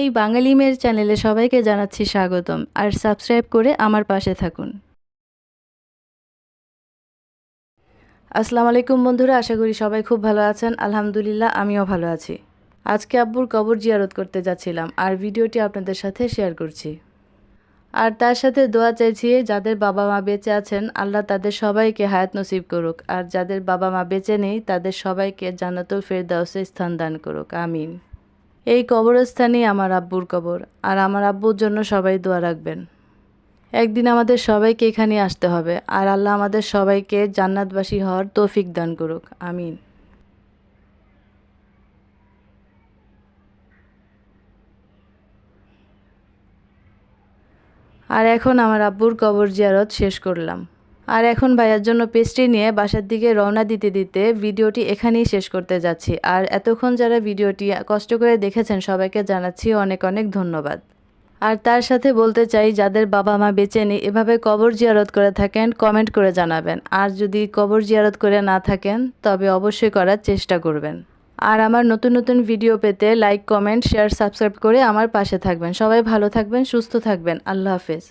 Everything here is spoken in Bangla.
এই বাঙালি মেয়ের চ্যানেলে সবাইকে জানাচ্ছি স্বাগতম, আর সাবস্ক্রাইব করে আমার পাশে থাকুন। আসসালামু আলাইকুম বন্ধুরা, আশা করি সবাই খুব ভালো আছেন। আলহামদুলিল্লাহ, আমিও ভালো আছি। আজকে আব্বুর কবর জিয়ারত করতে যাচ্ছিলাম, আর ভিডিওটি আপনাদের সাথে শেয়ার করছি। আর তার সাথে দোয়া চাইছি, যাদের বাবা মা বেঁচে আছেন, আল্লাহ তাদের সবাইকে হায়াত নসিব করুক, আর যাদের বাবা মা বেঁচে নেই, তাদের সবাইকে জান্নাতুল ফেরদাউসে স্থান দান করুক, আমিন। এই কবরস্থানেই আমার আব্বুর কবর, আর আমার আব্বুর জন্য সবাই দোয়া রাখবেন। একদিন আমাদের সবাইকে এখানে আসতে হবে, আর আল্লাহ আমাদের সবাইকে জান্নাতবাসী হওয়ার তৌফিক দান করুক। আমিন। আর এখন আমার আব্বুর কবর জিয়ারত শেষ করলাম। আর এখন ভাইয়ার জন্য পেস্ট্রি নিয়ে বাসার দিকে রওনা দিতে দিতে ভিডিওটি এখানেই শেষ করতে যাচ্ছি। আর এতক্ষণ যারা ভিডিওটি কষ্ট করে দেখেছেন, সবাইকে জানাচ্ছি অনেক অনেক ধন্যবাদ। আর তার সাথে বলতে চাই, যাদের বাবা মা বেঁচে নেই, এভাবে কবর জিয়ারত করে থাকেন কমেন্ট করে জানাবেন। আর যদি কবর জিয়ারত করে না থাকেন, তবে অবশ্যই করার চেষ্টা করবেন। আর আমার নতুন নতুন ভিডিও পেতে লাইক কমেন্ট শেয়ার সাবস্ক্রাইব করে আমার পাশে থাকবেন। সবাই ভালো থাকবেন, সুস্থ থাকবেন। আল্লাহ হাফেজ।